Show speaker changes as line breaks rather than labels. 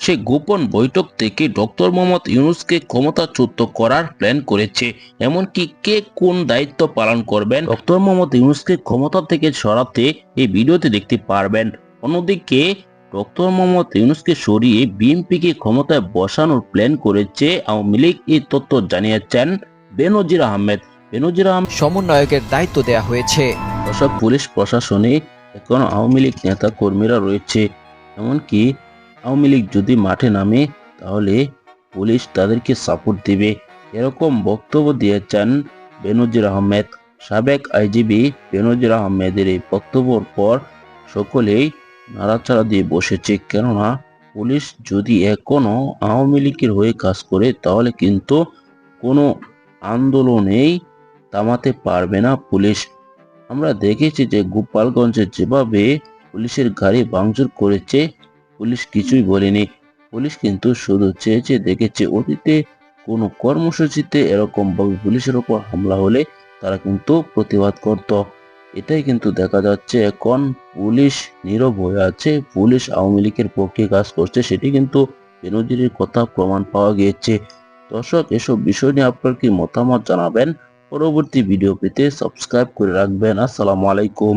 সে গোপন বৈঠক থেকে ডক্টর মোহাম্মদ ইউনুসকে ক্ষমতাচ্যুত করার প্ল্যান করেছে। এমনকি কে কোন দায়িত্ব পালন করবেন ডক্টর মোহাম্মদ ইউনুসকে ক্ষমতা থেকে সরাতে এই ভিডিওতে দেখতে পারবেন। অন্যদিকে ডক্টর মোহাম্মদ ইউনুসকে সরিয়ে বিএনপিকে ক্ষমতায় বসানোর প্ল্যান করেছে আওয়ামী লীগ। এই তথ্য জানিয়েছেন বেনজির আহমেদ। বেনজির আহমেদ
সমন্বয়কের দায়িত্ব দেয়া হয়েছে।
দর্শক পুলিশ প্রশাসনে এখন আওয়ামী লীগ নেতা কর্মীরা রয়েছে। এমনকি আওয়ামী লীগ যদি মাঠে নামে, তাহলে পুলিশ তাদেরকে সাপোর্ট দেবে। এরকম বক্তব্য দিয়েছেন বেনজির আহমেদ। সাবেক আইজিবি বেনজির আহমেদের এই বক্তব্যর পর সকলেই নাড়াচাড়া দিয়ে বসেছে। কেননা, পুলিশ যদি এখনও আওয়ামী লীগের হয়ে কাজ করে, তাহলে কিন্তু কোনো আন্দোলনেই থামাতে পারবে না পুলিশ। আমরা দেখেছি যে গোপালগঞ্জে যেভাবে পুলিশের গাড়ি ভাঙচুর করেছে পুলিশ কিছুই বলেনি। পুলিশ কিন্তু শুধু চেয়ে চেয়ে দেখেছে, অতীতে কোনো কর্মসূচিতে এরকম ভাবে পুলিশের ওপর হামলা হলে তারা কিন্তু প্রতিবাদ করত। এটাই কিন্তু দেখা যাচ্ছে, এখন পুলিশ নীরব হয়ে আছে, পুলিশ আওয়ামী লীগের পক্ষে কাজ করছে, সেটি কিন্তু বেনজিরের কথা প্রমাণ পাওয়া গিয়েছে। দর্শক, এসব বিষয় নিয়ে আপনার কি মতামত জানাবেন? পরবর্তী ভিডিও পেতে সাবস্ক্রাইব করে রাখবেন। আসসালামু আলাইকুম।